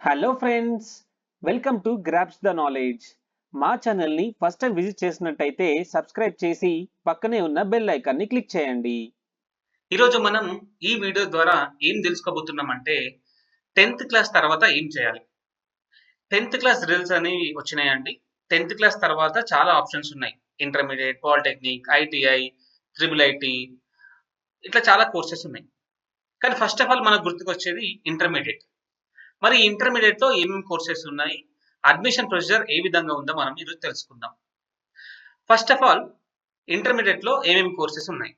Hello friends welcome to grasp the knowledge మా ఛానల్ని first time visit చేసినట్టయితే subscribe చేసి పక్కనే ఉన్న బెల్ ఐకాన్ని క్లిక్ చేయండి. ఈరోజు మనం ఈ వీడియో ద్వారా ఏం తెలుసుకోబోతున్నామంటే టెన్త్ క్లాస్ తర్వాత ఏం చేయాలి? టెన్త్ క్లాస్ రిజల్ట్స్ అనేవి వచ్చినాయండి. టెన్త్ క్లాస్ తర్వాత చాలా ఆప్షన్స్ ఉన్నాయి. Intermediate polytechnic ITI triple IT ఇట్లా చాలా కోర్సెస్ ఉన్నాయి. కానీ ఫస్ట్ ఆఫ్ ఆల్ మనకు గుర్తుకొచ్చేది ఇంటర్మీడియట్ మరి ఇంటర్మీడియట్లో ఏమేమి కోర్సెస్ ఉన్నాయి? అడ్మిషన్ ప్రొసీజర్ ఏ విధంగా ఉందో మనం ఈరోజు తెలుసుకుందాం. ఫస్ట్ ఆఫ్ ఆల్ ఇంటర్మీడియట్లో ఏమేమి కోర్సెస్ ఉన్నాయి?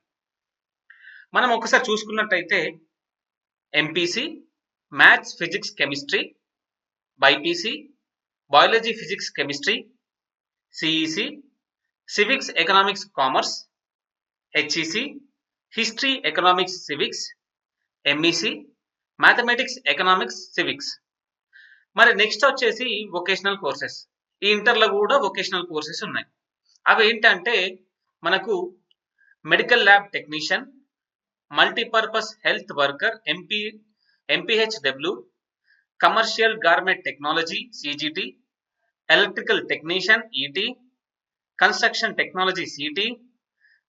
మనం ఒకసారి చూసుకున్నట్టయితే MPC maths physics chemistry BiPC biology physics chemistry CEC civics economics commerce HEC history economics civics MEC mathematics economics civics మరి నెక్స్ట్ వచ్చేసి వొకేషనల్ కోర్సెస్ ఈ ఇంటర్లో కూడా వొకేషనల్ కోర్సెస్ ఉన్నాయి. అవి ఏంటంటే మనకు medical lab technician multipurpose health worker MP MPHW commercial garment technology CGT electrical technician ET construction technology CT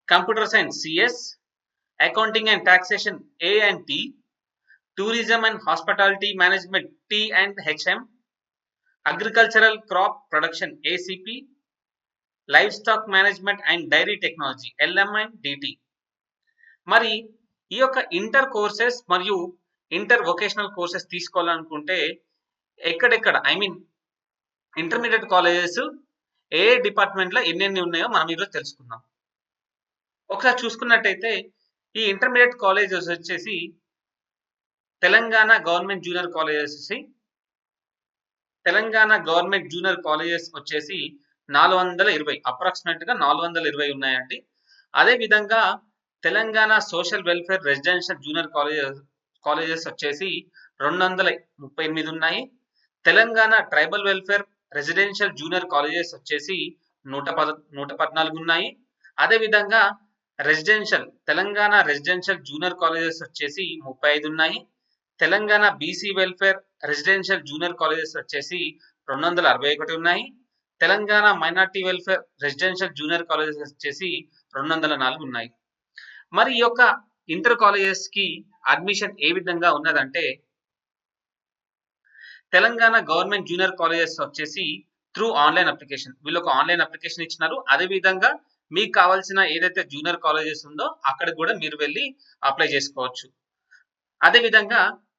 computer science CS accounting and taxation A and T tourism and hospitality management T and HM agricultural crop production ACP livestock management and dairy technology LMN DT. మరి ఈ యొక్క inter courses మరియు inter vocational courses తీసుకోవాలనుకుంటే ఎక్కడెక్కడ I mean intermediate colleges ఏ డిపార్ట్మెంట్లో ఎన్నెన్ని ఉన్నాయో మనం ఈరోజు తెలుసుకుందాం. ఒకసారి చూసుకున్నట్టయితే ఈ ఇంటర్మీడియట్ కాలేజెస్ వచ్చేసి Telangana government junior colleges Telangana government junior colleges వచ్చేసి నాలుగు వందల ఇరవై అప్రాక్సిమేట్గా నాలుగు వందల ఇరవై ఉన్నాయండి. అదేవిధంగా Telangana social welfare residential junior colleges colleges వచ్చేసి రెండు వందల ముప్పై ఎనిమిది ఉన్నాయి. Telangana tribal welfare residential junior colleges వచ్చేసి నూట పద నూట పద్నాలుగు ఉన్నాయి అదేవిధంగా residential Telangana residential junior colleges వచ్చేసి ముప్పై ఐదు ఉన్నాయి. Telangana BC welfare residential junior colleges వచ్చేసి రెండు వందల అరవై ఒకటి ఉన్నాయి. Telangana minority welfare residential junior colleges వచ్చేసి రెండు వందల నాలుగు ఉన్నాయి. మరి ఈ యొక్క ఇంటర్ కాలేజెస్కి అడ్మిషన్ ఏ విధంగా ఉన్నదంటే తెలంగాణ గవర్నమెంట్ జూనియర్ కాలేజెస్ వచ్చేసి త్రూ ఆన్లైన్ అప్లికేషన్ వీళ్ళు ఒక ఆన్లైన్ అప్లికేషన్ ఇచ్చినారు. అదే విధంగా మీకు కావాల్సిన ఏదైతే జూనియర్ కాలేజెస్ ఉందో అక్కడ కూడా మీరు వెళ్ళి అప్లై చేసుకోవచ్చు. అదే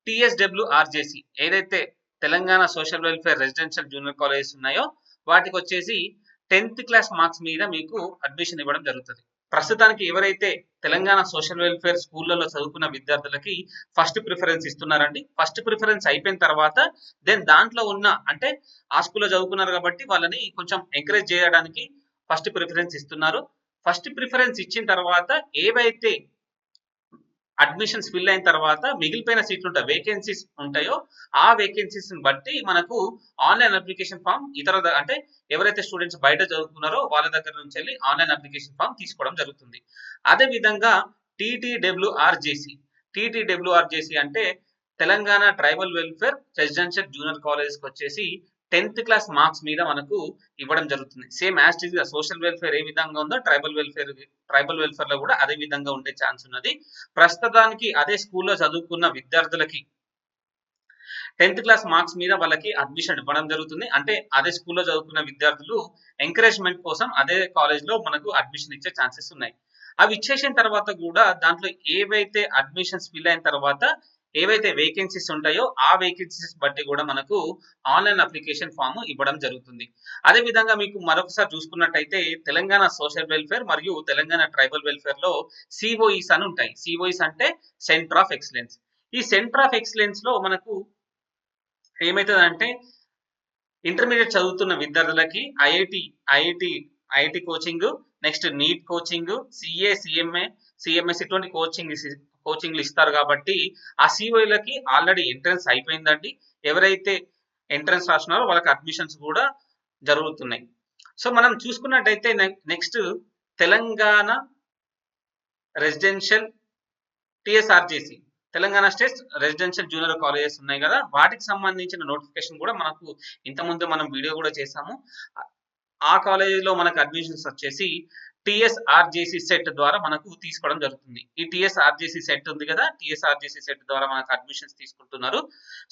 టిఎస్డబ్ల్యూఆర్జేసి ఏదైతే Telangana social welfare residential junior colleges ఉన్నాయో వాటికి వచ్చేసి టెన్త్ క్లాస్ మార్క్స్ మీద మీకు అడ్మిషన్ ఇవ్వడం జరుగుతుంది. ప్రస్తుతానికి ఎవరైతే తెలంగాణ సోషల్ వెల్ఫేర్ స్కూళ్ళలో చదువుకున్న విద్యార్థులకి ఫస్ట్ ప్రిఫరెన్స్ ఇస్తున్నారండి ఫస్ట్ ప్రిఫరెన్స్ అయిపోయిన తర్వాత దెన్ దాంట్లో ఉన్న అంటే ఆ స్కూల్లో చదువుకున్నారు కాబట్టి వాళ్ళని కొంచెం ఎంకరేజ్ చేయడానికి ఫస్ట్ ప్రిఫరెన్స్ ఇస్తున్నారు. ఫస్ట్ ప్రిఫరెన్స్ ఇచ్చిన తర్వాత ఏవైతే అడ్మిషన్స్ ఫిల్ అయిన తర్వాత మిగిలిపోయిన సీట్లు ఉంటాయి వేకెన్సీస్ ఉంటాయో ఆ వేకెన్సీస్ బట్టి మనకు ఆన్లైన్ అప్లికేషన్ ఫామ్ ఇతర అంటే ఎవరైతే స్టూడెంట్స్ బయట చదువుకున్నారో వాళ్ళ దగ్గర నుంచి వెళ్ళి ఆన్లైన్ అప్లికేషన్ ఫామ్ తీసుకోవడం జరుగుతుంది. అదే విధంగా టీటీడబ్ల్యూఆర్జేసీ టీటీడబ్ల్యూఆర్జేసీ అంటే Telangana tribal welfare residential junior కాలేజ్కి వచ్చేసి టెన్త్ క్లాస్ మార్క్స్ మీద మనకు ఇవ్వడం జరుగుతుంది. సేమ్ యాస్టిజ్గా సోషల్ వెల్ఫేర్ ఏ విధంగా ఉందో ట్రైబల్ వెల్ఫేర్ ట్రైబల్ వెల్ఫేర్లో కూడా అదే విధంగా ఉండే ఛాన్స్ ఉన్నది. ప్రస్తుతానికి అదే స్కూల్లో చదువుకున్న విద్యార్థులకి టెన్త్ క్లాస్ మార్క్స్ మీద వాళ్ళకి అడ్మిషన్ ఇవ్వడం జరుగుతుంది. అంటే అదే స్కూల్లో చదువుకున్న విద్యార్థులు ఎంకరేజ్మెంట్ కోసం అదే కాలేజ్లో మనకు అడ్మిషన్ ఇచ్చే ఛాన్సెస్ ఉన్నాయి. అవి ఇచ్చేసిన తర్వాత కూడా దాంట్లో ఏవైతే అడ్మిషన్స్ ఫిల్ అయిన తర్వాత ఏవైతే వేకెన్సీస్ ఉంటాయో ఆ వేకెన్సీస్ బట్టి కూడా మనకు ఆన్లైన్ అప్లికేషన్ ఫామ్ ఇవ్వడం జరుగుతుంది. అదే విధంగా మీకు మరొకసారి చూసుకున్నట్టయితే తెలంగాణ సోషల్ వెల్ఫేర్ మరియు తెలంగాణ ట్రైబల్ వెల్ఫేర్లో సిఓఈస్ అని ఉంటాయి. సిఓఈస్ అంటే సెంటర్ ఆఫ్ ఎక్సలెన్స్ ఈ సెంటర్ ఆఫ్ ఎక్సలెన్స్లో మనకు ఏమవుతుందంటే ఇంటర్మీడియట్ చదువుతున్న విద్యార్థులకి IIT IIT IIT coaching next NEET coaching CA CMA CMS ఇటువంటి కోచింగ్ కోచింగ్లు ఇస్తారు కాబట్టి ఆ సిఓలకి ఆల్రెడీ ఎంట్రన్స్ అయిపోయిందండి. ఎవరైతే ఎంట్రన్స్ రాస్తున్నారో వాళ్ళకి అడ్మిషన్స్ కూడా జరుగుతున్నాయి. సో మనం చూసుకున్నట్టయితే next Telangana residential TSRJC Telangana state residential junior colleges ఉన్నాయి కదా. వాటికి సంబంధించిన నోటిఫికేషన్ కూడా మనకు ఇంతకుముందు మనం వీడియో కూడా చేసాము ఆ కాలేజీలో మనకు అడ్మిషన్స్ వచ్చేసి టిఎస్ఆర్జేసి సెట్ ద్వారా మనకు తీసుకోవడం జరుగుతుంది. ఈ టిఎస్ఆర్జేసి సెట్ ఉంది కదా టిఎస్ఆర్జేసి సెట్ ద్వారా మనకు అడ్మిషన్స్ తీసుకుంటున్నారు.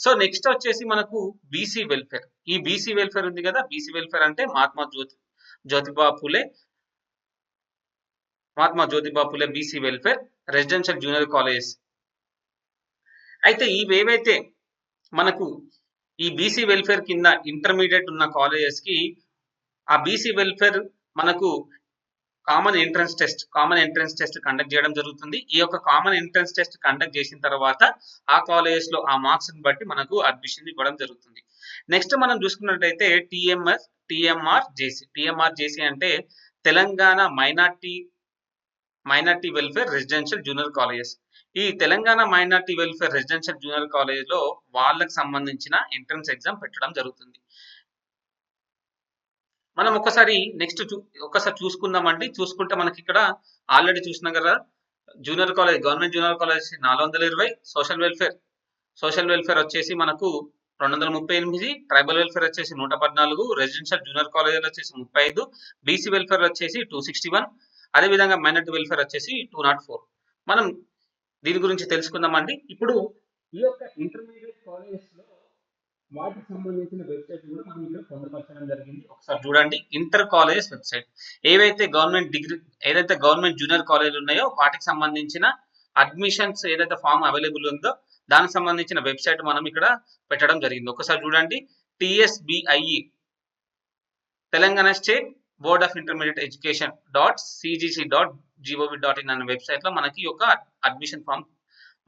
సో నెక్స్ట్ వచ్చేసి మనకు బీసీ వెల్ఫేర్. ఈ బీసీ వెల్ఫేర్ ఉంది కదా బీసీ వెల్ఫేర్ అంటే Mahatma Jyoti Jyotiba Phule Mahatma Jyotiba Phule BC welfare residential junior colleges. అయితే ఇవేవైతే మనకు ఈ బీసీ వెల్ఫేర్ కింద ఇంటర్మీడియట్ ఉన్న కాలేజెస్కి ఆ బీసీ వెల్ఫేర్ మనకు common entrance test common entrance test conduct చేయడం జరుగుతుంది. ఈ యొక్క కామన్ ఎంట్రన్స్ టెస్ట్ కండక్ట్ చేసిన తర్వాత ఆ కాలేజెస్లో ఆ మార్క్స్ని బట్టి మనకు అడ్మిషన్ ఇవ్వడం జరుగుతుంది. నెక్స్ట్ మనం చూసుకున్నట్టయితే TMS TMR JC TMR JC అంటే Telangana minority minority welfare residential junior colleges ఈ Telangana minority welfare residential junior కాలేజ్లో వాళ్ళకి సంబంధించిన ఎంట్రన్స్ ఎగ్జామ్ పెట్టడం జరుగుతుంది. మనం ఒకసారి నెక్స్ట్ ఒకసారి చూసుకుందామండి. చూసుకుంటే మనకి ఇక్కడ ఆల్రెడీ చూసినాం కదా junior college government junior college నాలుగు వందల ఇరవై సోషల్ వెల్ఫేర్ సోషల్ వెల్ఫేర్ వచ్చేసి మనకు రెండు వందల ముప్పై ఎనిమిది ట్రైబల్ వెల్ఫేర్ వచ్చేసి నూట పద్నాలుగు రెసిడెన్షియల్ జూనియర్ కాలేజీలు వచ్చేసి ముప్పై ఐదు బీసీ వెల్ఫేర్ వచ్చేసి టూ సిక్స్టీ వన్ అదేవిధంగా మైనార్టీ వెల్ఫేర్ వచ్చేసి టూ నాట్ ఫోర్ మనం దీని గురించి తెలుసుకుందామండి. ఇప్పుడు ఈ యొక్క ఇంటర్మీడియట్ కాలేజెస్ వాటికి సంబంధించిన వెబ్సైట్ కూడా మనం ఇక్కడ పొందపరచడం జరిగింది. ఒకసారి చూడండి. ఇంటర్ కాలేజెస్ వెబ్సైట్ ఏవైతే గవర్నమెంట్ డిగ్రీ ఏదైతే గవర్నమెంట్ జూనియర్ కాలేజీలు ఉన్నాయో వాటికి సంబంధించిన అడ్మిషన్స్ ఏదైతే ఫామ్ అవైలబుల్ ఉందో దానికి సంబంధించిన వెబ్సైట్ మనం ఇక్కడ పెట్టడం జరిగింది. ఒకసారి చూడండి. TSBIE Telangana state board of intermediate education dot CGC dot gov dot in అనే వెబ్సైట్లో మనకి ఒక అడ్మిషన్ ఫామ్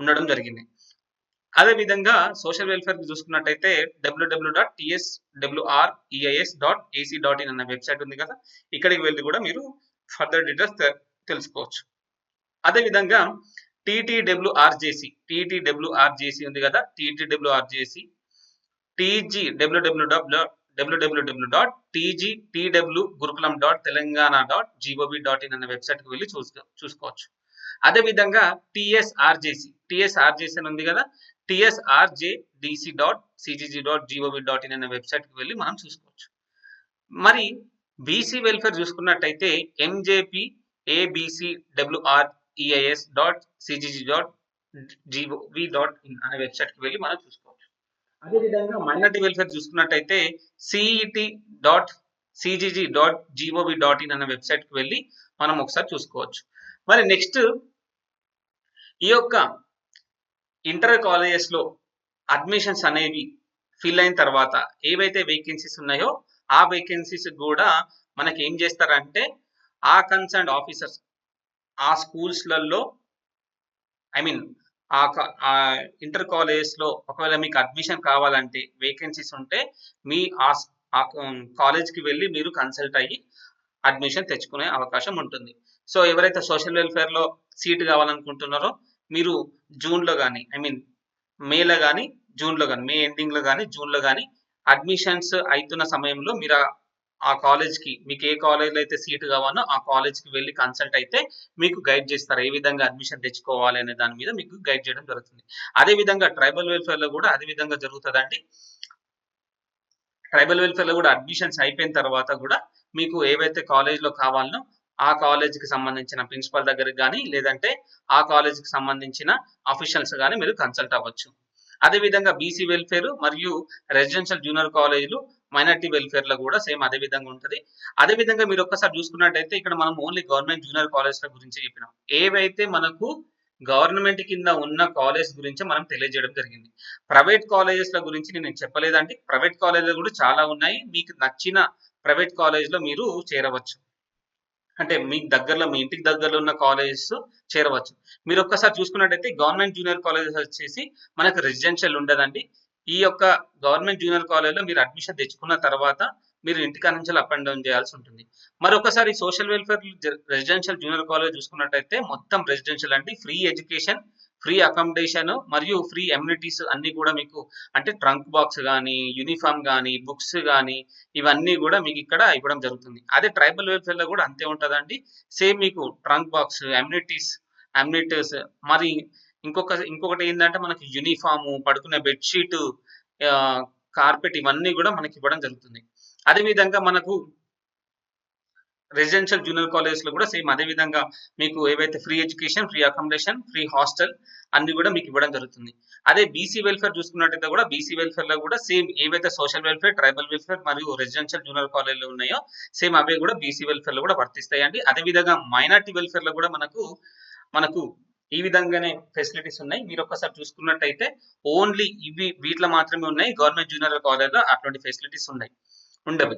ఉండడం జరిగింది. అదే విధంగా సోషల్ వెల్ఫేర్ చూసుకున్నట్టయితే WWW dot TS WR EIS dot AC dot in అనే వెబ్సైట్ ఉంది కదా ఇక్కడికి వెళ్ళి కూడా మీరు ఫర్దర్ డీటెయిల్స్ తెలుసుకోవచ్చు. అదే విధంగా టీటీడబ్ల్యూఆర్జేసి టీటీడబ్ల్యూఆర్జేసి ఉంది కదా TTWRJC TG WW WWW dot TG TW gurukulam dot Telangana dot GOB dot in అనే వెబ్సైట్కి వెళ్ళి చూసుకో చూసుకోవచ్చు. అదే విధంగా టిఎస్ఆర్జేసి టిఎస్ఆర్జేసి అని ఉంది కదా TSRJ DC dot CGG dot gov dot in అనే వెబ్సైట్కి వెళ్ళి మనం చూసుకోవచ్చు. మరి బీసీ వెల్ఫేర్ చూసుకున్నట్టయితే MJP ABC WR EIS dot CGG dot gov dot in అనే వెబ్సైట్కి వెళ్ళి మనం చూసుకోవచ్చు. అదేవిధంగా మైనార్టీ వెల్ఫేర్ చూసుకున్నట్టయితే CET dot CGG dot gov dot in అనే వెబ్సైట్కి వెళ్ళి మనం ఒకసారి చూసుకోవచ్చు. మరి నెక్స్ట్ ఈ యొక్క ఇంటర్ కాలేజెస్లో అడ్మిషన్స్ అనేవి ఫిల్ అయిన తర్వాత ఏవైతే వేకెన్సీస్ ఉన్నాయో ఆ వేకెన్సీస్ కూడా మనకి ఏం చేస్తారంటే ఆ కన్సర్న్ ఆఫీసర్స్ ఆ స్కూల్స్లలో ఐ మీన్ ఆ ఇంటర్ కాలేజెస్లో ఒకవేళ మీకు అడ్మిషన్ కావాలంటే వేకెన్సీస్ ఉంటే మీ ఆ ఆ కాలేజ్కి వెళ్ళి మీరు కన్సల్ట్ అయ్యి అడ్మిషన్ తెచ్చుకునే అవకాశం ఉంటుంది. సో ఎవరైతే సోషల్ వెల్ఫేర్లో సీట్ కావాలనుకుంటున్నారో మీరు జూన్లో కానీ ఐ మీన్ మేలో కానీ జూన్లో కానీ మే ఎండింగ్లో కానీ జూన్లో కానీ అడ్మిషన్స్ అవుతున్న సమయంలో మీరు ఆ కాలేజ్కి మీకు ఏ కాలేజ్లో అయితే సీట్ కావాలో ఆ కాలేజ్కి వెళ్ళి కన్సల్ట్ అయితే మీకు గైడ్ చేస్తారు ఏ విధంగా అడ్మిషన్ తెచ్చుకోవాలి అనే దాని మీద మీకు గైడ్ చేయడం జరుగుతుంది. అదే విధంగా ట్రైబల్ వెల్ఫేర్లో కూడా అదే విధంగా జరుగుతుందండి. ట్రైబల్ వెల్ఫేర్లో కూడా అడ్మిషన్స్ అయిపోయిన తర్వాత కూడా మీకు ఏవైతే కాలేజ్లో కావాలనో ఆ కాలేజీకి సంబంధించిన ప్రిన్సిపల్ దగ్గరికి కానీ లేదంటే ఆ కాలేజీకి సంబంధించిన అఫీషియల్స్ కానీ మీరు కన్సల్ట్ అవ్వచ్చు. అదే విధంగా బీసీ వెల్ఫేర్ మరియు రెసిడెన్షియల్ జూనియర్ కాలేజీలు మైనార్టీ వెల్ఫేర్లో కూడా సేమ్ అదే విధంగా ఉంటుంది. అదే విధంగా మీరు ఒక్కసారి చూసుకున్నట్టయితే ఇక్కడ మనం ఓన్లీ గవర్నమెంట్ జూనియర్ కాలేజ్ల గురించి చెప్పినాం. ఏవైతే మనకు గవర్నమెంట్ కింద ఉన్న కాలేజ్ గురించి మనం తెలియజేయడం జరిగింది. ప్రైవేట్ కాలేజెస్ గురించి నేను చెప్పలేదండి. ప్రైవేట్ కాలేజీలు కూడా చాలా ఉన్నాయి. మీకు నచ్చిన ప్రైవేట్ కాలేజ్లో మీరు చేరవచ్చు. అంటే మీకు దగ్గరలో మీ ఇంటికి దగ్గరలో ఉన్న కాలేజెస్ చేరవచ్చు. మీరు ఒక్కసారి చూసుకున్నట్టయితే గవర్నమెంట్ జూనియర్ కాలేజెస్ వచ్చేసి మనకు రెసిడెన్షియల్ ఉండదండి. ఈ యొక్క గవర్నమెంట్ జూనియర్ కాలేజ్లో మీరు అడ్మిషన్ తెచ్చుకున్న తర్వాత మీరు ఇంటికి నుంచి అప్ అండ్ డౌన్ చేయాల్సి ఉంటుంది. మరొకసారి social welfare residential junior college చూసుకున్నట్టయితే మొత్తం రెసిడెన్షియల్ అంటే ఫ్రీ ఎడ్యుకేషన్ ఫ్రీ అకామిడేషన్ మరియు ఫ్రీ ఎమ్యూనిటీస్ అన్ని కూడా మీకు అంటే ట్రంక్ బాక్స్ కానీ యూనిఫామ్ కానీ బుక్స్ కానీ ఇవన్నీ కూడా మీకు ఇక్కడ ఇవ్వడం జరుగుతుంది. అదే ట్రైబల్ వెల్ఫేర్లో కూడా అంతే ఉంటుందండి. సేమ్ మీకు ట్రంక్ బాక్స్ ఎమ్యూనిటీస్ అమ్యూనిటీస్ మరి ఇంకొక ఇంకొకటి ఏంటంటే మనకి యూనిఫాము పడుకునే బెడ్షీట్ కార్పెట్ ఇవన్నీ కూడా మనకి ఇవ్వడం జరుగుతుంది. అదే విధంగా మనకు రెసిడెన్షియల్ జూనియర్ కాలేజెస్లో కూడా సేమ్ అదే విధంగా మీకు ఏవైతే free education free accommodation free hostel అన్ని కూడా మీకు ఇవ్వడం జరుగుతుంది. అదే బీసీ వెల్ఫేర్ చూసుకున్నట్టయితే కూడా బీసీ వెల్ఫేర్లో కూడా సేమ్ ఏవైతే సోషల్ వెల్ఫేర్ ట్రైబల్ వెల్ఫేర్ మరియు రెసిడెన్షియల్ జూనియర్ కాలేజ్లో ఉన్నాయో సేమ్ అవే కూడా బీసీ వెల్ఫేర్లో కూడా వర్తిస్తాయి అండి అదే విధంగా మైనార్టీ వెల్ఫేర్లో కూడా మనకు మనకు ఈ విధంగానే ఫెసిలిటీస్ ఉన్నాయి. మీరు ఒక్కసారి చూసుకున్నట్టయితే ఓన్లీ ఇవి వీటిలో మాత్రమే ఉన్నాయి. గవర్నమెంట్ జూనియర్ కాలేజ్లో అటువంటి ఫెసిలిటీస్ ఉన్నాయి. ఉండవు.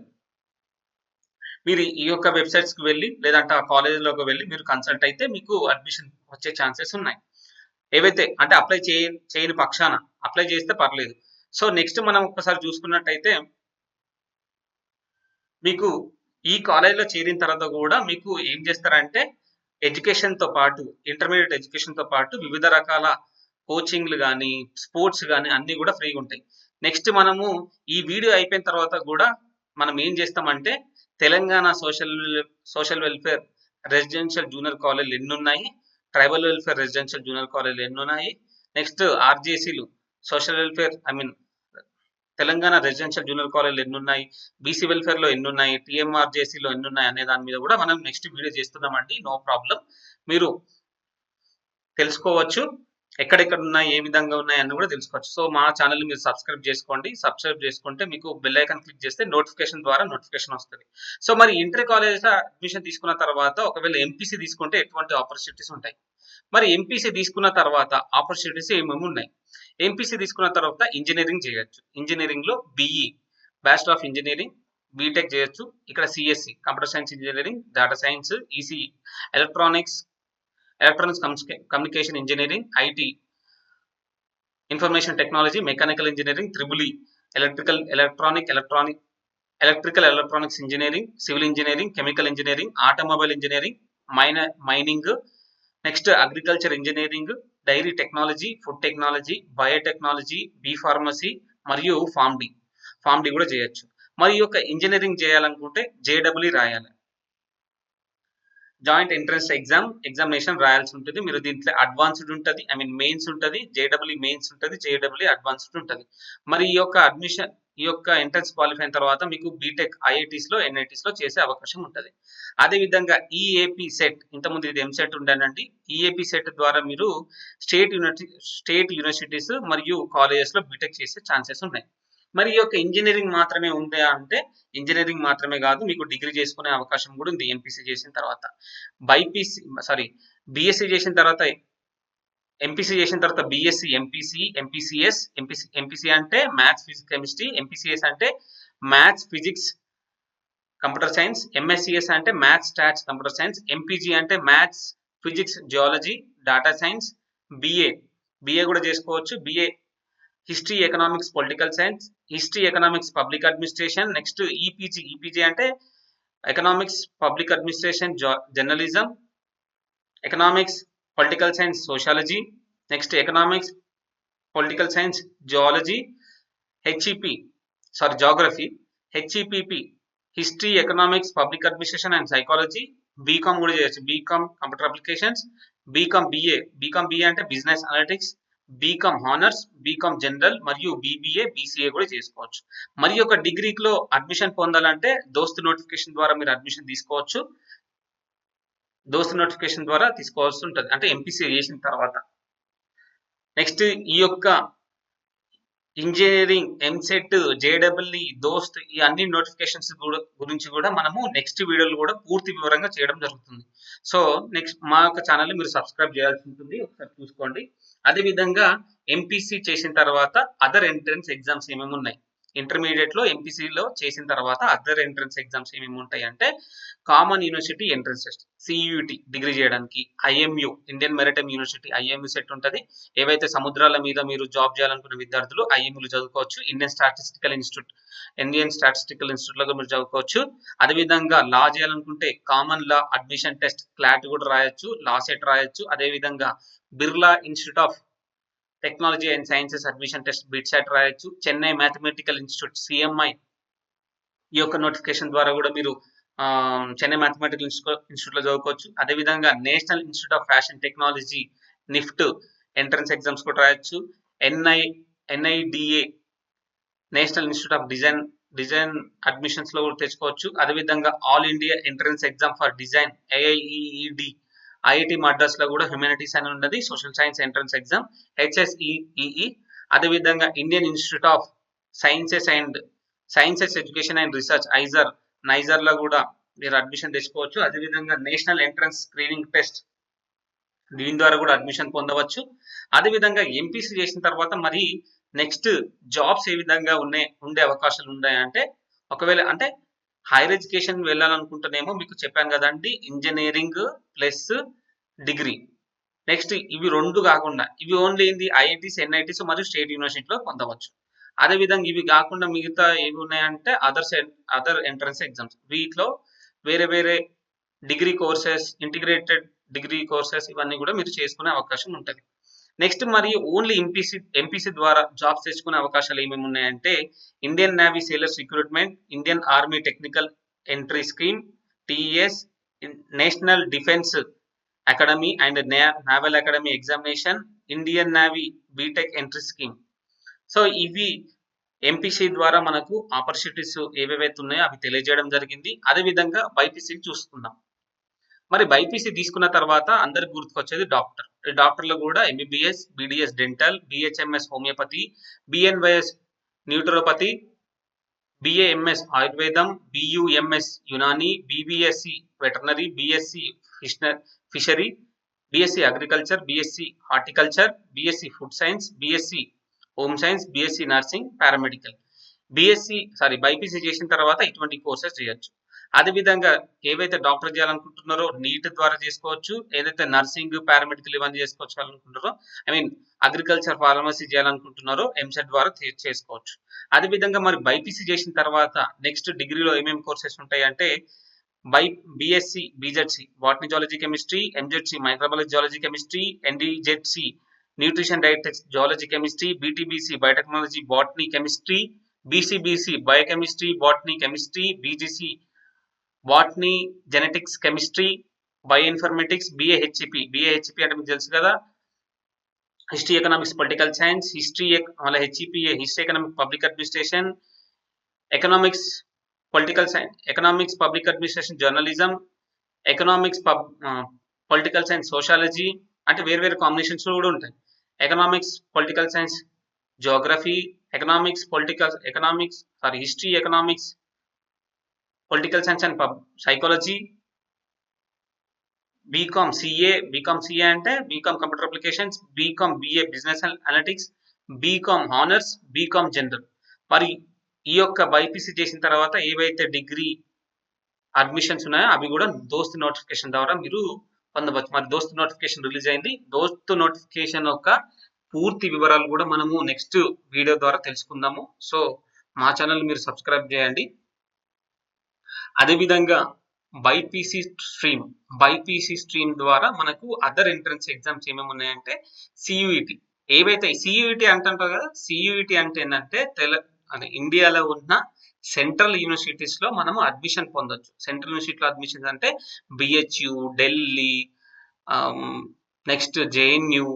మీరు ఈ యొక్క వెబ్సైట్స్కి వెళ్ళి లేదంటే ఆ కాలేజీలోకి వెళ్ళి మీరు కన్సల్ట్ అయితే మీకు అడ్మిషన్ వచ్చే ఛాన్సెస్ ఉన్నాయి. ఏవైతే అంటే అప్లై చేయ చేయని పక్షాన అప్లై చేస్తే పర్లేదు. సో నెక్స్ట్ మనం ఒక్కసారి చూసుకున్నట్టయితే మీకు ఈ కాలేజ్లో చేరిన తర్వాత కూడా మీకు ఏం చేస్తారంటే ఎడ్యుకేషన్తో పాటు ఇంటర్మీడియట్ ఎడ్యుకేషన్తో పాటు వివిధ రకాల కోచింగ్లు కానీ స్పోర్ట్స్ కానీ అన్నీ కూడా ఫ్రీగా ఉంటాయి. నెక్స్ట్ మనము ఈ వీడియో అయిపోయిన తర్వాత కూడా మనం ఏం చేస్తామంటే Telangana social social welfare residential junior college ఎన్ని ఉన్నాయి tribal welfare residential junior college ఎన్ని ఉన్నాయి next ఆర్జేసీలు social welfare I mean Telangana residential junior college ఎన్ని ఉన్నాయి బీసీ వెల్ఫేర్లో ఎన్ని ఉన్నాయి టీఎంఆర్జేసీలో ఎన్ని ఉన్నాయి అనే దాని మీద కూడా మనం నెక్స్ట్ వీడియో చేస్తున్నామండి. No problem. మీరు తెలుసుకోవచ్చు. ఎక్కడెక్కడ ఉన్నాయి ఏ విధంగా ఉన్నాయి అని కూడా తెలుసుకోవచ్చు. సో మా ఛానల్ మీరు సబ్స్క్రైబ్ చేసుకోండి. సబ్స్క్రైబ్ చేసుకుంటే మీకు బెల్ ఐకాన్ క్లిక్ చేస్తే నోటిఫికేషన్ ద్వారా నోటిఫికేషన్ వస్తుంది. సో మరి ఇంటర్ కాలేజ్లో అడ్మిషన్ తీసుకున్న తర్వాత ఒకవేళ ఎంపీసీ తీసుకుంటే ఎటువంటి ఆపర్చునిటీస్ ఉంటాయి? మరి ఎంపీసీ తీసుకున్న తర్వాత ఆపర్చునిటీస్ ఏమేమి ఉన్నాయి? ఎంపీసీ తీసుకున్న తర్వాత ఇంజనీరింగ్ చేయొచ్చు. ఇంజనీరింగ్లో BE BE bachelor of engineering BTech చేయొచ్చు. ఇక్కడ CSC computer science engineering data science ECE electronics electronics communication engineering IT information technology mechanical engineering triple E electrical electronic electronic electrical electronics engineering civil engineering chemical engineering automobile engineering మైన mining next agriculture engineering dairy technology food technology biotechnology B pharmacy మరియు pharm D pharm D కూడా చేయొచ్చు. మరి ఈ యొక్క engineering చేయాలనుకుంటే JW రాయాలి. Joint entrance exam examination రాయాల్సి ఉంటుంది. మీరు దీంట్లో అడ్వాన్స్డ్ ఉంటుంది. ఐ మీన్ మెయిన్స్ ఉంటుంది. జేడబ్ల్యూ మెయిన్స్ ఉంటుంది. జేడబ్ల్యూ అడ్వాన్స్డ్ ఉంటుంది. మరి ఈ యొక్క అడ్మిషన్ ఈ యొక్క ఎంట్రన్స్ క్వాలిఫై అయిన తర్వాత మీకు బీటెక్ ఐఐటీస్లో ఎన్ఐటీస్లో చేసే అవకాశం ఉంటుంది. అదే విధంగా ఈఏపీ సెట్ ఇంతకుముందు ఇది ఎంసెట్ ఉండేనండి. ఈఏపీ సెట్ ద్వారా మీరు స్టేట్ యూనివర్సిటీ స్టేట్ యూనివర్సిటీస్ మరియు కాలేజెస్లో బీటెక్ చేసే ఛాన్సెస్ ఉన్నాయి. మరి ఈ యొక్క ఇంజనీరింగ్ మాత్రమే ఉందా అంటే ఇంజనీరింగ్ మాత్రమే కాదు మీకు డిగ్రీ చేసుకునే అవకాశం కూడా ఉంది ఎంపీసీ చేసిన తర్వాత. బైపీసీ సారీ బీఎస్సీ చేసిన తర్వాత ఎంపీసీ చేసిన తర్వాత BSc MPC MPCS MPC MPC అంటే మ్యాథ్స్ ఫిజిక్స్ కెమిస్ట్రీ ఎంపీసీఎస్ అంటే maths physics computer science MSCS అంటే maths stats computer science MPG అంటే maths physics geology data science BA BA కూడా చేసుకోవచ్చు. BA history economics political science history economics public administration next EPG EPG అంటే economics public administration journalism economics political science sociology next economics political science geology HEP sorry geography HEPP history economics public administration and psychology BCom కూడా చేయొచ్చు. BCom computer applications BCom BA BCom BA అంటే business analytics BCom honours BCom general మరియు BBA BCA కూడా చేసుకోవచ్చు. మరి ఒక డిగ్రీలో admission పొందాలంటే దోస్తు నోటిఫికేషన్ ద్వారా మీరు అడ్మిషన్ తీసుకోవచ్చు. దోస్తు నోటిఫికేషన్ ద్వారా తీసుకోవాల్సి ఉంటుంది. అంటే ఎంపీసీ చేసిన తర్వాత. నెక్స్ట్ ఈ యొక్క ఇంజనీరింగ్ ఎంసెట్ జేడబ్ల్ఈ దోస్త్ ఈ అన్ని నోటిఫికేషన్స్ గురించి కూడా మనము నెక్స్ట్ వీడియోలు కూడా పూర్తి వివరంగా చేయడం జరుగుతుంది. సో నెక్స్ట్ మా యొక్క ఛానల్ మీరు సబ్స్క్రైబ్ చేయాల్సి ఉంటుంది. ఒకసారి చూసుకోండి. అదే విధంగా ఎంపీసీ చేసిన తర్వాత అదర్ ఎంట్రన్స్ ఎగ్జామ్స్ ఏమేమి ఉన్నాయి? ఇంటర్మీడియట్లో ఎంపీసీలో చేసిన తర్వాత అదర్ ఎంట్రన్స్ ఎగ్జామ్స్ ఏమేమి ఉంటాయి అంటే common university entrance test CUET degree చేయడానికి IMU Indian maritime university IMU CET ఉంటుంది. ఏవైతే సముద్రాల మీద మీరు జాబ్ చేయాలనుకున్న విద్యార్థులు ఐఎంయులు చదువుకోవచ్చు. Indian statistical institute Indian statistical ఇన్స్టిట్యూట్లో మీరు చదువుకోవచ్చు. అదేవిధంగా లా చేయాలనుకుంటే common law admission test CLAT కూడా రాయొచ్చు లా సెట్ రాయొచ్చు. అదేవిధంగా Birla institute of technology and sciences admission test BITSAT రాయొచ్చు. చెన్నై మ్యాథమెటికల్ ఇన్స్టిట్యూట్ సిఎంఐ ఈ యొక్క నోటిఫికేషన్ ద్వారా కూడా మీరు చెన్నై మ్యాథమెటికల్ ఇన్స్టిట్యూట్లో చదువుకోవచ్చు. అదేవిధంగా national institute of fashion technology NIFT entrance exams కూడా రాయొచ్చు. NI NIDA national institute of design design అడ్మిషన్స్లో కూడా తెచ్చుకోవచ్చు. అదేవిధంగా all India entrance exam for design AIEED IIT మద్రాస్లో కూడా హ్యుమానిటీస్ అని ఉన్నది social science entrance exam HSEEE అదేవిధంగా Indian institute of sciences and sciences education and research IISER నైజర్లో కూడా మీరు admission తెచ్చుకోవచ్చు. అదేవిధంగా నేషనల్ ఎంట్రన్స్ స్క్రీనింగ్ టెస్ట్ దీని ద్వారా కూడా అడ్మిషన్ పొందవచ్చు. అదేవిధంగా ఎంపీసీ చేసిన తర్వాత మరి నెక్స్ట్ జాబ్స్ ఏ విధంగా ఉన్నాయి ఉండే అవకాశాలు ఉన్నాయంటే ఒకవేళ అంటే హైయర్ ఎడ్యుకేషన్ వెళ్ళాలనుకుంటేనేమో మీకు చెప్పాను కదండి ఇంజనీరింగ్ ప్లస్ డిగ్రీ నెక్స్ట్ ఇవి రెండు కాకుండా ఇవి ఓన్లీ ఏంది? ఐఐటీస్ ఎన్ఐటీస్ మరియు స్టేట్ యూనివర్సిటీలో పొందవచ్చు. అదేవిధంగా ఇవి కాకుండా మిగతా ఏవి ఉన్నాయంటే అదర్ అదర్ ఎంట్రన్స్ ఎగ్జామ్స్ వీటిలో వేరే వేరే degree courses integrated degree courses ఇవన్నీ కూడా మీరు చేసుకునే అవకాశం ఉంటుంది. నెక్స్ట్ మరి ఓన్లీ ఎంపీసీ ఎంపీసీ ద్వారా జాబ్స్ తెచ్చుకునే అవకాశాలు ఏమేమి ఉన్నాయంటే Indian navy sailors recruitment Indian army technical entry scheme TS national defence academy and naval academy examination Indian navy BTech entry scheme. So ఇవి ఎంపీసీ ద్వారా మనకు ఆపర్చునిటీస్ ఏవేవైతే ఉన్నాయో అవి తెలియజేయడం జరిగింది. అదేవిధంగా బైపీసీ చూసుకుందాం. మరి బైపీసీ తీసుకున్న తర్వాత అందరికి గుర్తుకొచ్చేది డాక్టర్. డాక్టర్లు కూడా MBBS BDS dental BHMS homoeopathy BNYS naturopathy BAMS ఆయుర్వేదం BUMS Unani BVSc veterinary BSc fishery BSc agriculture BSc horticulture BSc food science BSc home science BSc nursing paramedical BSc sorry BiPC చేసిన తర్వాత ఇటువంటి courses చేయొచ్చు. అదేవిధంగా ఏవైతే doctor చేయాలనుకుంటున్నారో neat ద్వారా చేసుకోవచ్చు ఏదైతే నర్సింగ్ పారామెడికల్ ఇవన్నీ చేసుకోవచ్చు అనుకుంటారో ఐ మీన్ అగ్రికల్చర్ ఫార్మసీ చేయాలనుకుంటున్నారో ఎంసెట్ ద్వారా చేసుకోవచ్చు. అదేవిధంగా మరి బైపీసీ చేసిన తర్వాత నెక్స్ట్ డిగ్రీలో ఏమేమి కోర్సెస్ ఉంటాయి అంటే by BSc BZC botany zoology chemistry MZC microbiology zoology chemistry NDZC nutrition dietetics zoology chemistry BTBC biotechnology botany chemistry BCBC biochemistry botany chemistry BGC botany genetics chemistry bioinformatics BAHP BAHP అంటే మీకు తెలుసు కదా? History economics political science history మళ్ళీ HEPA history economic public administration economics political science economics public administration journalism economics pub political science sociology అంటే వేరు వేరు combinations కూడా ఉంటాయి. Economics political science geography economics political economics sorry history economics political science and pub psychology BCom CA BCom CA అంటే BCom computer applications BCom BA business analytics BCom honours BCom general మరి ఈ యొక్క BiPC చేసిన తర్వాత ఏవైతే degree admissions ఉన్నాయో అవి కూడా దోస్త్ నోటిఫికేషన్ ద్వారా మీరు పొందవచ్చు. మరి దోస్త్ నోటిఫికేషన్ రిలీజ్ అయింది. దోస్త్ నోటిఫికేషన్ యొక్క పూర్తి వివరాలు కూడా మనము నెక్స్ట్ వీడియో ద్వారా తెలుసుకుందాము. సో మా ఛానల్ మీరు సబ్స్క్రైబ్ చేయండి. అదేవిధంగా బైపీసీ స్ట్రీమ్ బైపీసీ స్ట్రీమ్ ద్వారా మనకు అదర్ ఎంట్రన్స్ ఎగ్జామ్స్ ఏమేమి ఉన్నాయంటే సియుఈటి ఏవైతే సియుఈటి అంటుంటారు కదా సియుఈటి అంటే ఏంటంటే తెల ఇండియాలో ఉన్న సెంట్రల్ యూనివర్సిటీస్లో మనము అడ్మిషన్ పొందొచ్చు. సెంట్రల్ యూనివర్సిటీలో అడ్మిషన్స్ అంటే BHU Delhi next JNU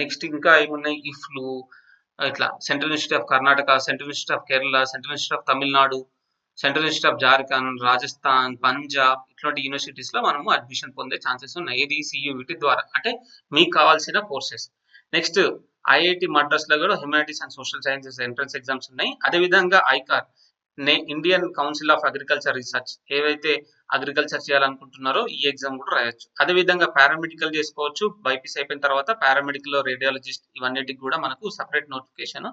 next ఇంకా ఏమున్నాయి? ఇఫ్లు ఇట్లా. Central university of Karnataka central university of Kerala central university of Tamil Nadu central university of Jharkhand Rajasthan Punjab ఇట్లాంటి యూనివర్సిటీస్లో మనము అడ్మిషన్ పొందే ఛాన్సెస్ ఉన్నాయి. ఏది సియువిటి ద్వారా. అంటే మీకు కావాల్సిన కోర్సెస్ నెక్స్ట్ ఐఐటి మద్రాస్లో కూడా humanities and social sciences entrance exams ఉన్నాయి. అదేవిధంగా ఐకార్ నే Indian council of agriculture research ఏవైతే అగ్రికల్చర్ చేయాలనుకుంటున్నారో ఈ ఎగ్జామ్ కూడా రాయొచ్చు. అదేవిధంగా పారామెడికల్ చేసుకోవచ్చు. బైపీసీ అయిపోయిన తర్వాత పారామెడికల్ రేడియాలజిస్ట్ ఇవన్నిటికి కూడా మనకు సపరేట్ నోటిఫికేషన్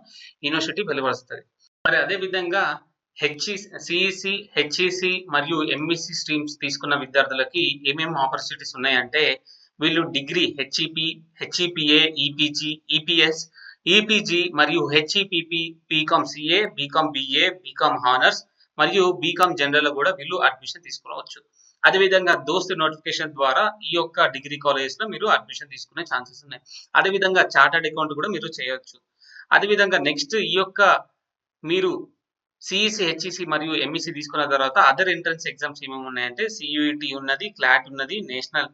యూనివర్సిటీ వెలువరుస్తుంది మరి అదే విధంగా హెచ్ఈ సిఈసి హెచ్ఈసి మరియు ఎంఈసి స్ట్రీమ్స్ తీసుకున్న విద్యార్థులకి ఏమేమి ఆపర్చునిటీస్ ఉన్నాయంటే వీళ్ళు degree HEP HEPA EPG EPS EPG మరియు HEPP BCom CA BCom BA BCom honours మరియు బీకామ్ జనరల్ కూడా వీళ్ళు అడ్మిషన్ తీసుకోవచ్చు. అదేవిధంగా దోస్త్ నోటిఫికేషన్ ద్వారా ఈ యొక్క డిగ్రీ కాలేజెస్లో మీరు అడ్మిషన్ తీసుకునే ఛాన్సెస్ ఉన్నాయి. అదేవిధంగా చార్టర్డ్ అకౌంట్ కూడా మీరు చేయవచ్చు. అదేవిధంగా నెక్స్ట్ ఈ యొక్క మీరు సిఈసి హెచ్ఈసి మరియు ఎంఈసి తీసుకున్న తర్వాత అదర్ ఎంట్రన్స్ ఎగ్జామ్స్ ఏమేమి ఉన్నాయంటే సియుఈటి ఉన్నది క్లాట్ ఉన్నది నేషనల్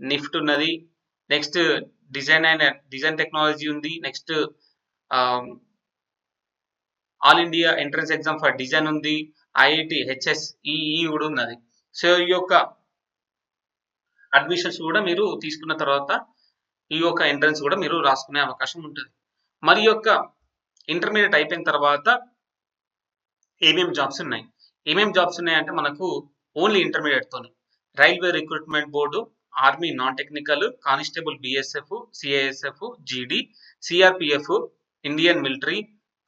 నిఫ్ట్ ఉన్నది. Next design and design technology ఉంది. Next all India entrance exam for design ఉంది. ఐఐటి హెచ్ఎస్ ఈఈ కూడా ఉన్నది. సో ఈ యొక్క అడ్మిషన్స్ కూడా మీరు తీసుకున్న తర్వాత ఈ యొక్క ఎంట్రన్స్ కూడా మీరు రాసుకునే అవకాశం ఉంటుంది. మరి యొక్క ఇంటర్మీడియట్ అయిపోయిన తర్వాత ఏమేం జాబ్స్ ఉన్నాయి? ఏమేం జాబ్స్ ఉన్నాయంటే మనకు only ఇంటర్మీడియట్తోని railway recruitment board army non technical constable BSF CISF GD CRPF Indian military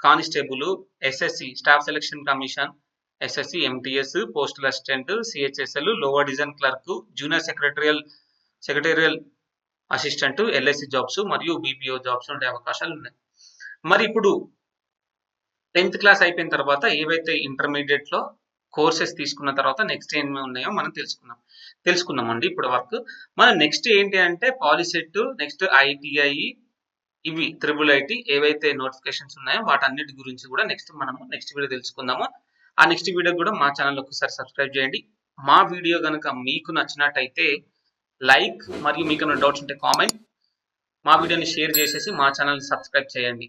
constable SSC staff selection commission SSC MTS postal assistant CHSL lower design clerk junior secretarial secretarial assistant LIC jobs మరియు BPO jobs ఉండే అవకాశాలు ఉన్నాయి. మరి ఇప్పుడు tenth class అయిపోయిన తర్వాత ఏవైతే ఇంటర్మీడియట్లో కోర్సెస్ తీసుకున్న తర్వాత నెక్స్ట్ ఏమి ఉన్నాయో మనం తెలుసుకుందాం. తెలుసుకుందామండి ఇప్పుడు వరకు మన నెక్స్ట్ ఏంటి అంటే పాలిసెట్ నెక్స్ట్ ఐటీఐ ఇవి త్రిబుల్ ఐటీ ఏవైతే నోటిఫికేషన్స్ ఉన్నాయో వాటన్నిటి గురించి కూడా నెక్స్ట్ మనము నెక్స్ట్ వీడియో తెలుసుకుందాము. ఆ నెక్స్ట్ వీడియో కూడా మా ఛానల్ ఒకసారి సబ్స్క్రైబ్ చేయండి. మా వీడియో కనుక మీకు నచ్చినట్టయితే లైక్ మరియు మీకు డౌట్స్ ఉంటే కామెంట్ మా వీడియోని షేర్ చేసేసి మా ఛానల్ సబ్స్క్రైబ్ చేయండి.